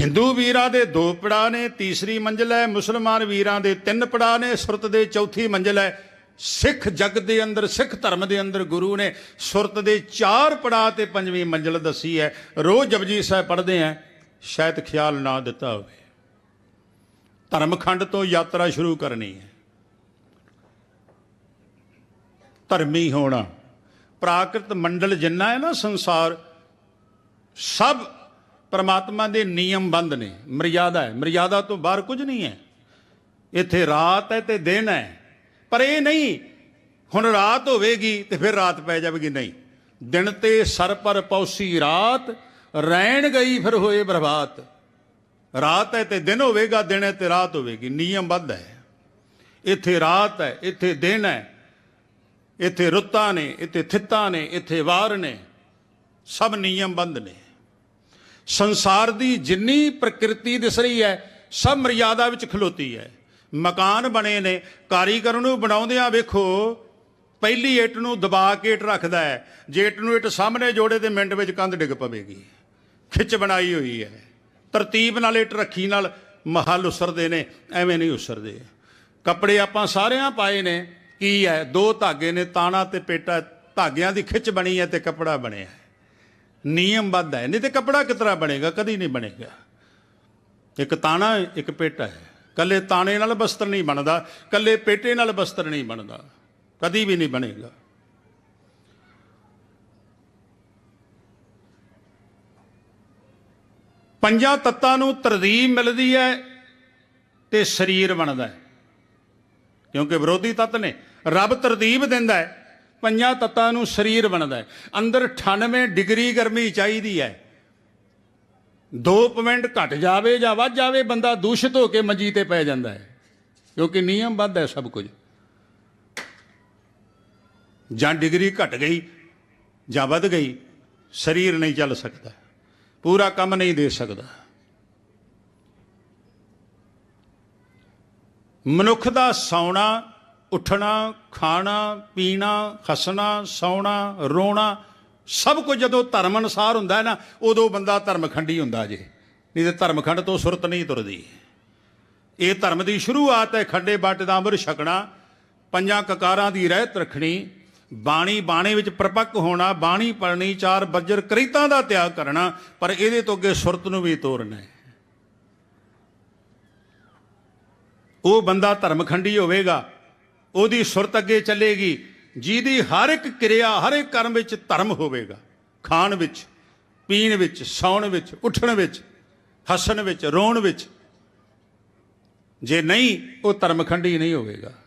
ਹਿੰਦੂ ਵੀਰਾਂ ਦੇ ਦੋ ਪੜਾਅ ਨੇ, ਤੀਸਰੀ ਮੰਜ਼ਲ ਹੈ, ਮੁਸਲਮਾਨ ਵੀਰਾਂ ਦੇ ਤਿੰਨ ਪੜਾਅ ਨੇ, ਸੁਰਤ ਦੇ ਚੌਥੀ ਮੰਜ਼ਲ ਹੈ। ਸਿੱਖ ਜਗ ਦੇ ਅੰਦਰ, ਸਿੱਖ ਧਰਮ ਦੇ ਅੰਦਰ ਗੁਰੂ ਨੇ ਸੁਰਤ ਦੇ ਚਾਰ ਪੜਾਅ ਤੇ ਪੰਜਵੀਂ ਮੰਜ਼ਲ ਦੱਸੀ ਹੈ। ਰੋਜ਼ ਜਪਜੀ ਸਾਹਿਬ ਪੜ੍ਹਦੇ ਆ, ਸ਼ਾਇਦ ਖਿਆਲ ਨਾ ਦਿੱਤਾ ਹੋਵੇ। ਧਰਮਖੰਡ ਤੋਂ ਯਾਤਰਾ ਸ਼ੁਰੂ ਕਰਨੀ ਹੈ। ਧਰਮੀ ਹੋਣਾ। ਪ੍ਰਾਕ੍ਰਿਤ ਮੰਡਲ ਜਿੰਨਾ ਹੈ ਨਾ ਸੰਸਾਰ, ਸਭ ਪਰਮਾਤਮਾ ਦੇ ਨਿਯਮਬੰਧ ਨੇ, ਮਰਿਆਦਾ ਹੈ। ਮਰਿਆਦਾ ਤੋਂ ਬਾਹਰ ਕੁਝ ਨਹੀਂ ਹੈ। ਇੱਥੇ ਰਾਤ ਹੈ ਤੇ ਦਿਨ ਹੈ। ਪਰ ਇਹ ਨਹੀਂ, ਹੁਣ ਰਾਤ ਹੋਵੇਗੀ ਤੇ ਫਿਰ ਰਾਤ ਪੈ ਜਾਵੇਗੀ, ਨਹੀਂ। ਦਿਨ ਤੇ ਸਰ ਪਰ ਪੌਸੀ ਰਾਤ, ਰਹਿਣ ਗਈ ਫਿਰ ਹੋਏ ਬਰਬਾਦ ਰਾਤ ਹੈ ਤੇ ਦਿਨ ਹੋਵੇਗਾ, ਦਿਨ ਹੈ ਤੇ ਰਾਤ ਹੋਵੇਗੀ, ਨਿਯਮ ਨਿਯਮਬੱਧ ਹੈ। ਇੱਥੇ ਰਾਤ ਹੈ, ਇੱਥੇ ਦਿਨ ਹੈ। ਇੱਥੇ ਰੁੱਤਾਂ ਨੇ, ਇੱਥੇ ਥਿੱਤਾਂ ਨੇ, ਇੱਥੇ ਵਾਰ ਨੇ। ਸਭ ਨਿਯਮਬੰਧ ਨੇ। ਸੰਸਾਰ ਦੀ ਜਿੰਨੀ ਪ੍ਰਕਿਰਤੀ ਦਿਸ ਰਹੀ ਹੈ, ਸਭ ਮਰਿਆਦਾ ਵਿੱਚ ਖਲੋਤੀ ਹੈ। ਮਕਾਨ ਬਣੇ ਨੇ, ਕਾਰੀਗਰ ਨੂੰ ਬਣਾਉਂਦਿਆਂ ਵੇਖੋ, ਪਹਿਲੀ ਇੱਟ ਨੂੰ ਦਬਾ ਕੇ ਇੱਟ ਰੱਖਦਾ ਹੈ। ਜੇ ਇੱਟ ਨੂੰ ਇੱਟ ਸਾਹਮਣੇ ਜੋੜੇ ਤੇ ਮਿੰਟ ਵਿੱਚ ਕੰਧ ਡਿੱਗ ਪਵੇਗੀ। ਖਿੱਚ ਬਣਾਈ ਹੋਈ ਹੈ। ਤਰਤੀਬ ਨਾਲ ਇੱਟ ਰੱਖੀ ਨਾਲ ਮਹਲ ਉਸਰਦੇ ਨੇ, ਐਵੇਂ ਨਹੀਂ ਉਸਰਦੇ। ਕੱਪੜੇ ਆਪਾਂ ਸਾਰਿਆਂ ਪਾਏ ਨੇ। ਕੀ ਹੈ? ਦੋ ਧਾਗੇ ਨੇ, ਤਾਣਾ ਤੇ ਪੇਟਾ। ਧਾਗਿਆਂ ਦੀ ਖਿੱਚ ਬਣੀ ਹੈ ਤੇ ਕੱਪੜਾ ਬਣਿਆ ਨਿਯਮਬੱਧ ਹੈ। ਨਹੀਂ ਤੇ ਕੱਪੜਾ ਕਿਤਰਾ ਬਣੇਗਾ? ਕਦੀ ਨਹੀਂ ਬਣੇਗਾ। ਇੱਕ ਤਾਣਾ, ਇੱਕ ਪੇਟਾ ਹੈ। ਕੱਲੇ ਤਾਣੇ ਨਾਲ ਬਸਤਰ ਨਹੀਂ ਬਣਦਾ, ਕੱਲੇ ਪੇਟੇ ਨਾਲ ਬਸਤਰ ਨਹੀਂ ਬਣਦਾ। ਕਦੀ ਵੀ ਨਹੀਂ ਬਣੇਗਾ। ਪੰਜਾਂ ਤੱਤਾਂ ਨੂੰ ਤਰਦੀਬ ਮਿਲਦੀ ਹੈ ਤੇ ਸਰੀਰ ਬਣਦਾ ਹੈ। ਕਿਉਂਕਿ ਵਿਰੋਧੀ ਤੱਤ ਨੇ। ਰੱਬ ਤਰਦੀਬ ਦਿੰਦਾ ਹੈ। ਪੰਜਾਂ ਤੱਤਾਂ ਨੂੰ ਸਰੀਰ ਬਣਦਾ ਹੈ। ਅੰਦਰ 98 ਡਿਗਰੀ ਗਰਮੀ ਚਾਹੀਦੀ ਹੈ। 2 ਪੁਆਇੰਟ ਘਟ ਜਾਵੇ ਜਾਂ ਵੱਧ ਜਾਵੇ, ਬੰਦਾ ਦੂਸ਼ਿਤ ਹੋ ਕੇ ਮੰਜੀ ਤੇ ਪੈ ਜਾਂਦਾ ਹੈ। ਕਿਉਂਕਿ ਨਿਯਮ ਵੱਧ ਹੈ ਸਭ ਕੁਝ। ਜਾਂ ਡਿਗਰੀ ਘਟ ਗਈ, ਜਾਂ ਵੱਧ ਗਈ, ਸਰੀਰ ਨਹੀਂ ਚੱਲ ਸਕਦਾ। ਪੂਰਾ ਕੰਮ ਨਹੀਂ ਦੇ ਸਕਦਾ। ਮਨੁੱਖ ਦਾ ਸੌਣਾ ਉੱਠਣਾ, ਖਾਣਾ, ਪੀਣਾ, ਹੱਸਣਾ, ਸੌਣਾ, ਰੋਣਾ, ਸਭ ਕੁਝ ਜਦੋਂ ਧਰਮ ਅਨੁਸਾਰ ਹੁੰਦਾ ਹੈ ਨਾ, ਉਦੋਂ ਬੰਦਾ ਧਰਮਖੰਡੀ ਹੁੰਦਾ ਜੇ। ਨਹੀਂ ਤੇ ਧਰਮਖੰਡ ਤੋਂ ਸੁਰਤ ਨਹੀਂ ਤੁਰਦੀ। ਇਹ ਧਰਮ ਦੀ ਸ਼ੁਰੂਆਤ ਹੈ, ਖੰਡੇ ਬਾਟੇ ਦਾ ਅੰਮ੍ਰਿਤ ਛਕਣਾ, ਪੰਜਾਂ ਕਕਾਰਾਂ ਦੀ ਰਹਿਤ ਰੱਖਣੀ, ਬਾਣੀ ਬਾਣੇ ਵਿੱਚ ਪ੍ਰਪੱਕ ਹੋਣਾ, ਬਾਣੀ ਪੜਨੀ ਚਾਰ ਬੱਜਰ ਕਰੀਤਾਂ ਦਾ ਤਿਆਗ ਕਰਨਾ, ਪਰ ਇਹਦੇ ਤੋਂ ਅੱਗੇ ਸੁਰਤ ਨੂੰ ਵੀ ਤੋੜਨਾ ਉਹ ਬੰਦਾ ਧਰਮਖੰਡੀ ਹੋਵੇਗਾ ਉਹਦੀ ਸੁਰਤ ਅੱਗੇ ਚੱਲੇਗੀ, ਜਿਹਦੀ ਹਰ ਇੱਕ ਕਿਰਿਆ, ਹਰ ਇੱਕ ਕਰਮ ਵਿੱਚ ਧਰਮ ਹੋਵੇਗਾ। ਖਾਣ ਵਿੱਚ, ਪੀਣ ਵਿੱਚ, ਸੌਣ ਵਿੱਚ, ਉੱਠਣ ਵਿੱਚ, ਹੱਸਣ ਵਿੱਚ, ਰੋਣ ਵਿੱਚ। ਜੇ ਨਹੀਂ, ਉਹ ਧਰਮਖੰਡੀ ਨਹੀਂ ਹੋਵੇਗਾ।